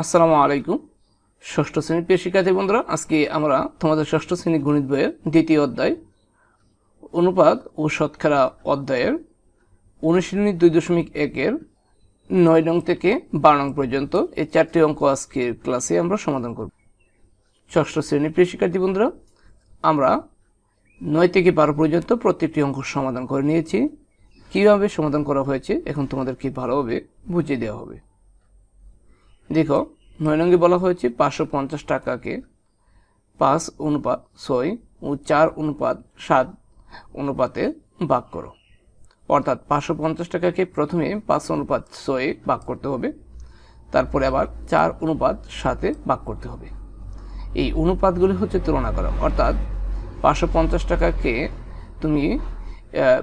আসসালামু আলাইকুম। ষষ্ঠ শ্রেণির প্রিয় শিক্ষার্থী বন্ধুরা, আজকে আমরা তোমাদের ষষ্ঠ শ্রেণি গণিত বইয়ের দ্বিতীয় অধ্যায়, অনুপাত ও শতকরা অধ্যায়ের অনুশীলনী দুই দশমিক একের নয় নং থেকে বারো নং পর্যন্ত এই চারটি অঙ্ক আজকের ক্লাসে আমরা সমাধান করব। ষষ্ঠ শ্রেণির প্রিয় শিক্ষার্থী বন্ধুরা, আমরা নয় থেকে বারো পর্যন্ত প্রত্যেকটি অঙ্ক সমাধান করে নিয়েছি। কীভাবে সমাধান করা হয়েছে, এখন তোমাদেরকে ভালোভাবে বুঝিয়ে দেওয়া হবে। দেখো নয় নঙ্গে বলা হয়েছে পাঁচশো পঞ্চাশ টাকাকে পাঁচ অনুপাত ছয় ও চার অনুপাত সাত অনুপাতে ভাগ করো। অর্থাৎ পাঁচশো পঞ্চাশ টাকাকে প্রথমে পাঁচ অনুপাত ছয়ে ভাগ করতে হবে, তারপরে আবার চার অনুপাত সাতে ভাগ করতে হবে। এই অনুপাতগুলি হচ্ছে তুলনা করা। অর্থাৎ পাঁচশো পঞ্চাশ টাকাকে তুমি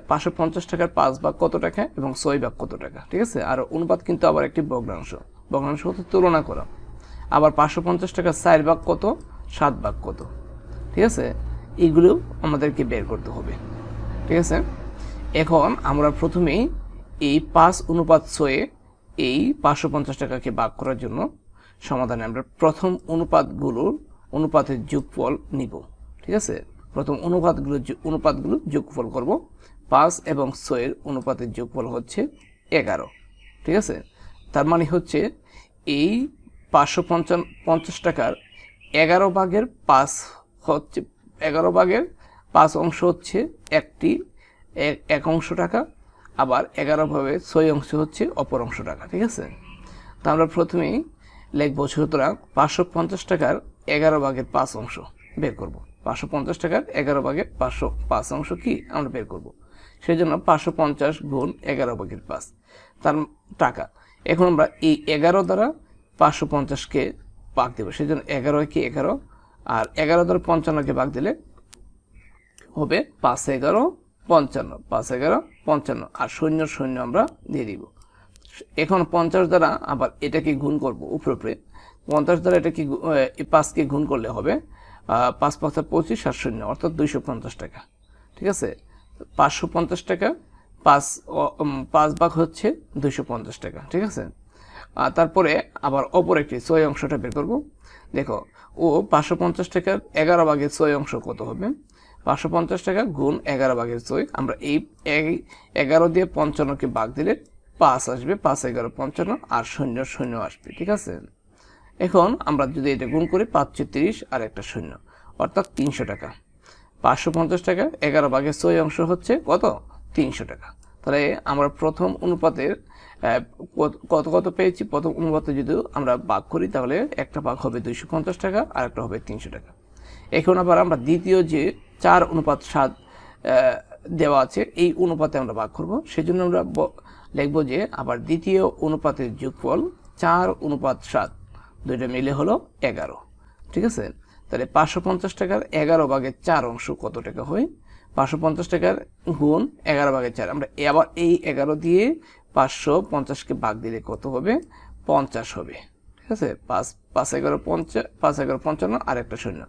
পাঁচশো পঞ্চাশ টাকার পাঁচ ভাগ কত টাকা এবং ছয় ভাগ কত টাকা, ঠিক আছে? আর অনুপাত কিন্তু আবার একটি ভগ্নাংশ। ভগ্নাংশ হতে তুলনা করা। আবার পাঁচশো পঞ্চাশ টাকার চার ভাগ কত? সাত ভাগ কত? ঠিক আছে? এগুলো আমাদেরকে বের করতে হবে। ঠিক আছে? এখন আমরা প্রথমেই এই পাঁচ অনুপাত ছয়ে এই পাঁচশো পঞ্চাশ টাকাকে ভাগ করার জন্য সমাধানে আমরা প্রথম অনুপাতগুলোর অনুপাতের যোগফল নিব। ঠিক আছে? প্রথম অনুপাতগুলো অনুপাতগুলো যোগফল করব। পাঁচ এবং ছয়ের অনুপাতের যোগফল হচ্ছে এগারো। ঠিক আছে? তার মানে হচ্ছে এই পাঁচশো পঞ্চাশ টাকার এগারো ভাগের পাঁচ হচ্ছে, এগারো ভাগের পাঁচ অংশ হচ্ছে একটি এক অংশ টাকা, আবার এগারো ভাবে ছয় অংশ হচ্ছে অপর অংশ টাকা, ঠিক আছে? তা আমরা প্রথমেই লিখব সুতরাং পাঁচশো পঞ্চাশ টাকার এগারো ভাগের পাঁচ অংশ বের করব। পাঁচশো পঞ্চাশ টাকার এগারো ভাগের পাঁচশো, পাঁচ অংশ কি? আমরা বের করব। সেই জন্য পাঁচশো পঞ্চাশ গুণ এগারো ভাগের পাঁচ, তার টাকা। এখন আমরা এই এগারো দ্বারা পাঁচশো পঞ্চাশকে ভাগ দেবো সেই জন্য এগারো কি এগারো, আর এগারো দ্বারা পঞ্চান্নকে ভাগ দিলে হবে পাঁচ এগারো পঞ্চান্ন, পাঁচ এগারো পঞ্চান্ন, আর শূন্য শূন্য আমরা দিয়ে দিব। এখন পঞ্চাশ দ্বারা আবার এটাকে গুণ করব উপরে উপরে। পঞ্চাশ দ্বারা এটাকে পাঁচকে গুণ করলে হবে পাঁচ পাঁচ পঁচিশ আর শূন্য, অর্থাৎ দুইশো পঞ্চাশ টাকা। ঠিক আছে? পাঁচশো পঞ্চাশ টাকা, পাঁচ পাঁচ ভাগ হচ্ছে দুইশো পঞ্চাশ টাকা, ঠিক আছে? আর তারপরে আবার অপর একটি ছয় অংশটা বের করব। দেখো, ও পাঁচশো পঞ্চাশ টাকার এগারো ভাগের ছয় অংশ কত হবে? পাঁচশো পঞ্চাশ টাকা গুণ এগারো ভাগের ছয়, আমরা এই এগারো দিয়ে পঞ্চান্নকে ভাগ দিলে পাঁচ আসবে, পাঁচ, এগারো, পঞ্চান্ন আর শূন্য শূন্য আসবে, ঠিক আছে? এখন আমরা যদি এটা গুণ করি, পাঁচ তিরিশ আর একটা শূন্য, অর্থাৎ তিনশো টাকা। পাঁচশো পঞ্চাশ টাকা, এগারো ভাগের ছয় অংশ হচ্ছে কত? তিনশো টাকা। তাহলে আমরা প্রথম অনুপাতের কত কত পেয়েছি? প্রথম অনুপাতে যদি আমরা ভাগ করি, তাহলে একটা ভাগ হবে দুইশো পঞ্চাশ টাকা আর একটা হবে তিনশো টাকা। এখন আবার আমরা দ্বিতীয় যে চার অনুপাত সাত দেওয়া আছে, এই অনুপাতে আমরা ভাগ করব। সেজন্য আমরা লিখব যে আবার দ্বিতীয় অনুপাতের যোগফল চার অনুপাত সাত, দুইটা মিলে হলো এগারো। ঠিক আছে? তাহলে পাঁচশো পঞ্চাশ টাকার এগারো ভাগের চার অংশ কত টাকা হয়? পাঁচশো পঞ্চাশ টাকার গুণ এগারো ভাগের চার। আমরা আবার এই এগারো দিয়ে পাঁচশো পঞ্চাশকে ভাগ দিলে কত হবে? পঞ্চাশ হবে। ঠিক আছে? পাঁচ পাঁচ এগারো পঞ্চাশ পাঁচ এগারো পঞ্চান্ন আর একটা শূন্য।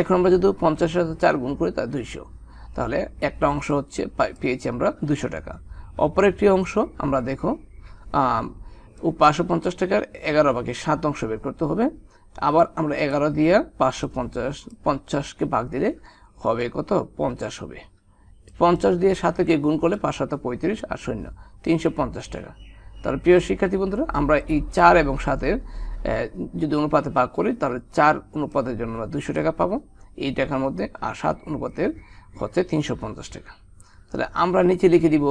এখন আমরা যদি পঞ্চাশের সাথে চার গুণ করি তা দুইশো। তাহলে একটা অংশ হচ্ছে পেয়েছি আমরা দুশো টাকা। অপর একটি অংশ আমরা দেখো পাঁচশো পঞ্চাশ টাকার এগারো ভাগে সাত অংশ বের করতে হবে। আবার আমরা এগারো দিয়ে পাঁচশো পঞ্চাশ, পঞ্চাশকে ভাগ দিলে হবে কত? পঞ্চাশ হবে। পঞ্চাশ দিয়ে সাতকে গুণ করলে পাঁচ সাত পঁয়ত্রিশ আর শূন্য, তিনশো পঞ্চাশ টাকা। তাহলে প্রিয় শিক্ষার্থী বন্ধুরা, আমরা এই চার এবং সাতের যদি অনুপাতে ভাগ করি, তাহলে চার অনুপাতের জন্য আমরা দুশো টাকা পাবো। এই টাকার মধ্যে আর সাত অনুপাতের হচ্ছে তিনশো পঞ্চাশ টাকা। তাহলে আমরা নিচে লিখে দিব,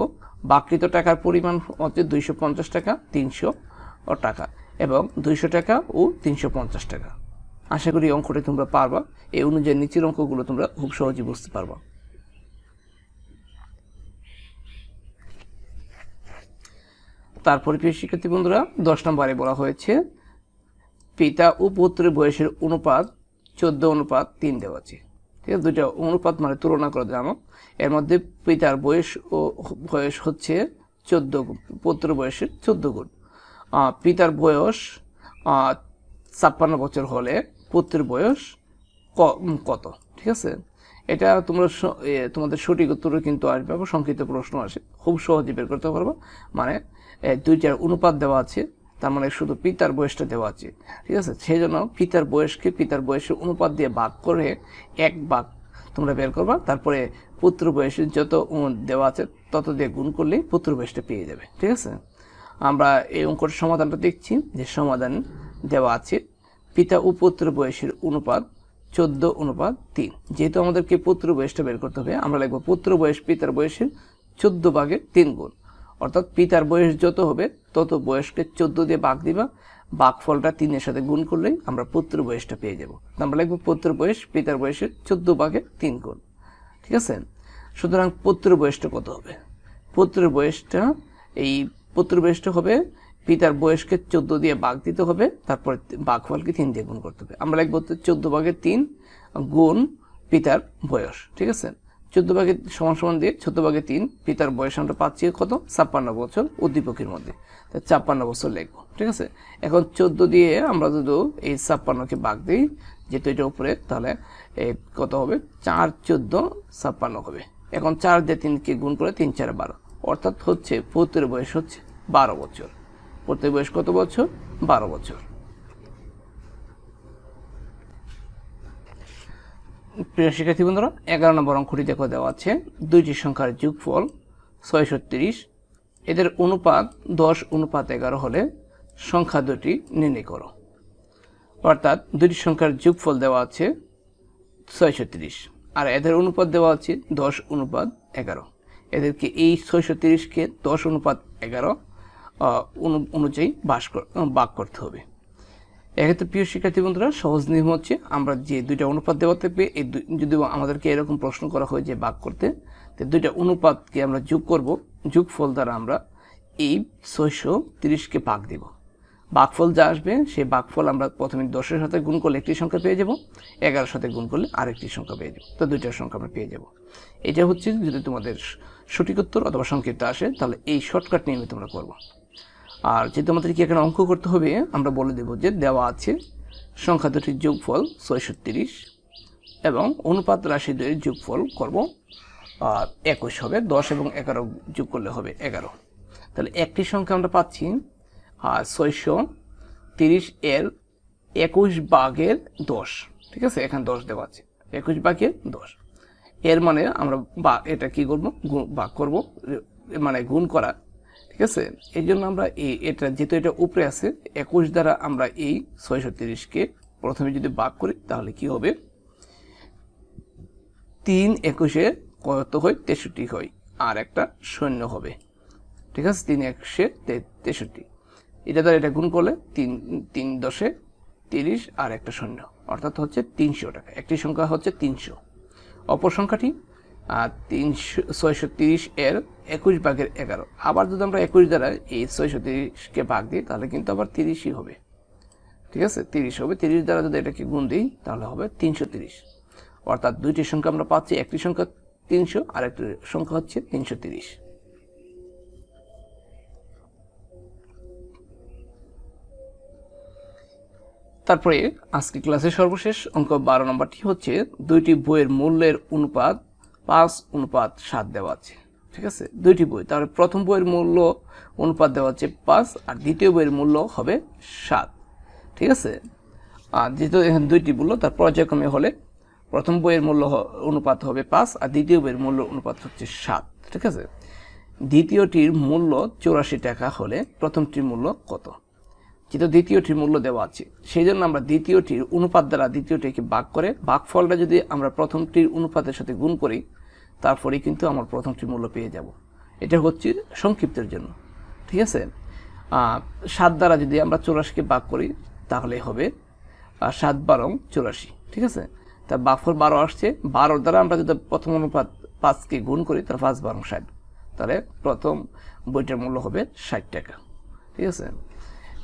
বাকৃত টাকার পরিমাণ হচ্ছে দুইশো পঞ্চাশ টাকা, তিনশো টাকা। এবং দুইশো টাকা ও তিনশো পঞ্চাশ টাকা। আশা করি অঙ্কটি তোমরা পারবা। এই অনুযায়ী নিচের অঙ্কগুলো তোমরা খুব সহজে বুঝতে পারবা। তারপরে প্রিয় শিক্ষার্থী বন্ধুরা, দশ নম্বরে বলা হয়েছে, পিতা ও পুত্রের বয়সের অনুপাত চোদ্দ অনুপাত তিন দেওয়া আছে। ঠিক আছে, দুইটা অনুপাত মানে তুলনা করে জানো এর মধ্যে পিতার বয়স ও বয়স হচ্ছে চোদ্দ পুত্র বয়সের চোদ্দ গুণ। পিতার বয়স ছাপ্পান্ন বছর হলে পুত্রের বয়স কত? ঠিক আছে? এটা তোমরা তোমাদের সঠিক উত্তরে কিন্তু আসবে বা সংক্ষিপ্ত প্রশ্ন আসে। খুব সহজে বের করতে পারব। মানে দুইটার অনুপাত দেওয়া আছে, তার মানে শুধু পিতার বয়সটা দেওয়া আছে। ঠিক আছে? সেই জন্য পিতার বয়সকে পিতার বয়সের অনুপাত দিয়ে ভাগ করে এক ভাগ তোমরা বের করবা। তারপরে পুত্র বয়সের যত দেওয়া আছে, তত দিয়ে গুণ করলেই পুত্র বয়সটা পেয়ে যাবে। ঠিক আছে? আমরা এই অঙ্কটার সমাধানটা দেখছি, যে সমাধান দেওয়া আছে। পিতা ও পুত্র বয়সের অনুপাত চোদ্দ অনুপাত তিন। যেহেতু আমাদেরকে পুত্র বয়সটা বের করতে হবে, আমরা লিখব পুত্র বয়স পিতার বয়সের চোদ্দ ভাগের তিন গুণ। অর্থাৎ পিতার বয়স যত হবে, তত বয়সকে চোদ্দ দিয়ে ভাগ দিবা। বাঘ ফলটা তিনের সাথে গুণ করলেই আমরা পুত্র বয়সটা পেয়ে যাব। আমরা লিখব পুত্র বয়স পিতার বয়সের চোদ্দ ভাগের তিন গুণ। ঠিক আছে? সুতরাং পুত্র বয়সটা কত হবে? পুত্রের বয়সটা এই পুত্র বয়সটা হবে, পিতার বয়সকে চোদ্দ দিয়ে ভাগ দিতে হবে, তারপরে ফলকে তিন দিয়ে গুণ করতে হবে। আমরা লিখব চোদ্দ ভাগের তিন গুণ পিতার বয়স, ঠিক আছে? চোদ্দ ভাগে সমান সমান দিয়ে চোদ্দ ভাগে তিন পিতার বয়স আমরা পাচ্ছি কত? ছাপ্পান্ন বছর উদ্দীপকের মধ্যে। তাই ছাপ্পান্ন বছর লিখব, ঠিক আছে? এখন চোদ্দ দিয়ে আমরা যদি এই ছাপ্পান্নকে ভাগ দিই, যেহেতু এটা উপরে, তাহলে কত হবে? চার চোদ্দ ছাপ্পান্ন হবে। এখন চার দিয়ে তিনকে গুণ করে তিন চার বারো। অর্থাৎ হচ্ছে পুত্রের বয়স হচ্ছে বারো বছর। পুত্রের বয়স কত বছর? বারো বছর। প্রিয় শিক্ষার্থী বন্ধুরা, এগারো নম্বর অঙ্কটি দেখো দেওয়া আছে। দুইটি সংখ্যার যোগফল ছয়শো তিরিশ এদের অনুপাত দশ, অনুপাত এগারো হলে সংখ্যা দুটি নির্ণয় করো। অর্থাৎ দুটি সংখ্যার যোগফল দেওয়া আছে তিরিশ আর এদের অনুপাত দেওয়া আছে দশ, অনুপাত এগারো। এদেরকে এই ছয়শো তিরিশকে দশ অনুপাত এগারো অনুযায়ী বাস বাক করতে হবে। এক্ষেত্রে প্রিয় শিক্ষার্থী বন্ধুরা, সহজ নিয়ম হচ্ছে আমরা যে দুইটা অনুপাত দেওয়া থাকবে, এই যদি আমাদেরকে এরকম প্রশ্ন করা হয় যে বাক করতে, তো দুইটা অনুপাতকে আমরা যোগ করব, যোগফল দ্বারা আমরা এই ছয়শো তিরিশকে ভাগ দেব। বাঘফল যা আসবে, সেই বাঘফল আমরা প্রথমে দশের সাথে গুণ করলে একটি সংখ্যা পেয়ে যাব, এগারোর সাথে গুণ করলে আরেকটি সংখ্যা পেয়ে যাব। তো দুইটার সংখ্যা আমরা পেয়ে যাব। এটা হচ্ছে যদি তোমাদের সঠিক উত্তর অথবা সংক্ষিপ্ত আসে, তাহলে এই শর্টকাট নিয়মে তোমরা করব। আর যেহেতু আমাদেরকে এখানে অঙ্ক করতে হবে, আমরা বলে দেব যে দেওয়া আছে সংখ্যা দুটির যোগফল ছয়শো তিরিশ এবং অনুপাত রাশি দুয়ের যোগফল করব, আর একুশ হবে, দশ এবং এগারো যোগ করলে হবে এগারো। তাহলে একটি সংখ্যা আমরা পাচ্ছি ছয়শো তিরিশ এর একুশ বাঘের দশ ঠিক আছে? এখানে দশ দেওয়া আছে। একুশ বাঘের দশ এর মানে আমরা বা এটা কি করব? বাঘ করব মানে গুণ করা। ঠিক আছে? এই জন্য আমরা এই এটা যেহেতু এটা উপরে আছে, একুশ দ্বারা আমরা এই ছয়শো তিরিশকে প্রথমে যদি বাক করি, তাহলে কি হবে? তিন একুশে কত হয়? তেষট্টি হয়। আর একটা শূন্য হবে। ঠিক আছে? তিন একশে তেষট্টি। এটা দ্বারা এটা গুণ করলে তিন তিন দশে তিরিশ আর একটা শূন্য, অর্থাৎ হচ্ছে তিনশো টাকা। একটি সংখ্যা হচ্ছে তিনশো। অপর সংখ্যাটি তিনশো, ছয়শো তিরিশ এর একুশ ভাগের এগারো। আবার যদি আমরা একুশ দ্বারা এই ছয়শো তিরিশকে ভাগ দিই, তাহলে কিন্তু আবার তিরিশই হবে। ঠিক আছে? তিরিশ হবে। তিরিশ দ্বারা যদি এটাকে গুণ দিই, তাহলে হবে তিনশো তিরিশ। অর্থাৎ দুইটি সংখ্যা আমরা পাচ্ছি, একটি সংখ্যা তিনশো আর একটি সংখ্যা হচ্ছে তিনশো তিরিশ। তারপরে আজকে ক্লাসের সর্বশেষ অঙ্ক বারো নম্বরটি হচ্ছে, দুইটি বইয়ের মূল্যের অনুপাত পাঁচ, অনুপাত সাত দেওয়া আছে। ঠিক আছে? দুইটি বই। তাহলে প্রথম বইয়ের মূল্য অনুপাত দেওয়া আছে পাঁচ, আর দ্বিতীয় বইয়ের মূল্য হবে সাত। ঠিক আছে? আর যেহেতু এখানে দুইটি মূল্য, তার পর্যায়ক্রমে হলে প্রথম বইয়ের মূল্য অনুপাত হবে পাঁচ, আর দ্বিতীয় বইয়ের মূল্য অনুপাত হচ্ছে সাত। ঠিক আছে? দ্বিতীয়টির মূল্য চৌরাশি টাকা হলে প্রথমটির মূল্য কত? যেহেতু দ্বিতীয়টির মূল্য দেওয়া আছে সেই জন্য আমরা দ্বিতীয়টির অনুপাত দ্বারা দ্বিতীয়টিকে বাক করে ফলটা যদি আমরা প্রথমটির অনুপাতের সাথে গুণ করি তারপরে কিন্তু আমার প্রথমটির মূল্য পেয়ে যাব। এটা হচ্ছে সংক্ষিপ্তের জন্য, ঠিক আছে? সাত দ্বারা যদি আমরা চৌরাশিকে বাক করি, তাহলে হবে সাত বারো চৌরাশি, ঠিক আছে? তা বাকফল বারো আসছে, বারোর দ্বারা আমরা যদি প্রথম অনুপাত পাঁচকে গুণ করি, তাহলে পাঁচ বারো ষাট। তাহলে প্রথম বইটার মূল্য হবে ষাট টাকা, ঠিক আছে?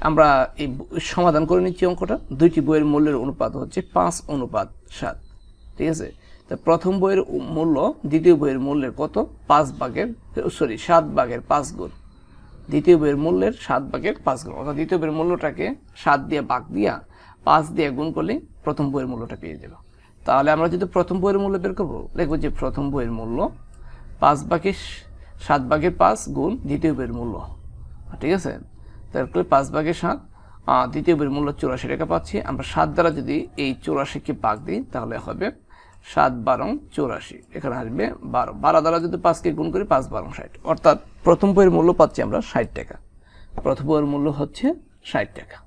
আমরা এই সমাধান করে নিচ্ছি অঙ্কটা। দুইটি বইয়ের মূল্যের অনুপাত হচ্ছে পাঁচ অনুপাত সাত। ঠিক আছে? তা প্রথম বইয়ের মূল্য, দ্বিতীয় বইয়ের মূল্যের কত? পাঁচ ভাগের, সরি, সাত ভাগের পাঁচ গুণ। দ্বিতীয় বইয়ের মূল্যের সাত ভাগের পাঁচ গুণ। অর্থাৎ দ্বিতীয় বইয়ের মূল্যটাকে সাত দিয়ে ভাগ দিয়া পাঁচ দিয়ে গুণ করলে প্রথম বইয়ের মূল্যটা পেয়ে যাব। তাহলে আমরা যদি প্রথম বইয়ের মূল্য বের করব, দেখব যে প্রথম বইয়ের মূল্য পাঁচ ভাগের সাত ভাগের পাঁচ গুণ দ্বিতীয় বইয়ের মূল্য। ঠিক আছে? তাহলে পাঁচ ভাগে সাত। দ্বিতীয় বইয়ের মূল্য চুরাশি টাকা পাচ্ছি। আমরা সাত দ্বারা যদি এই চুরাশিকে ভাগ দিই, তাহলে হবে সাত বারং চৌরাশি। এখানে আসবে বারো। বারো দ্বারা যদি পাঁচকে গুণ করি, পাঁচ বারং ষাট। অর্থাৎ প্রথম বইয়ের মূল্য পাচ্ছি আমরা ষাট টাকা। প্রথম বইয়ের মূল্য হচ্ছে ষাট টাকা।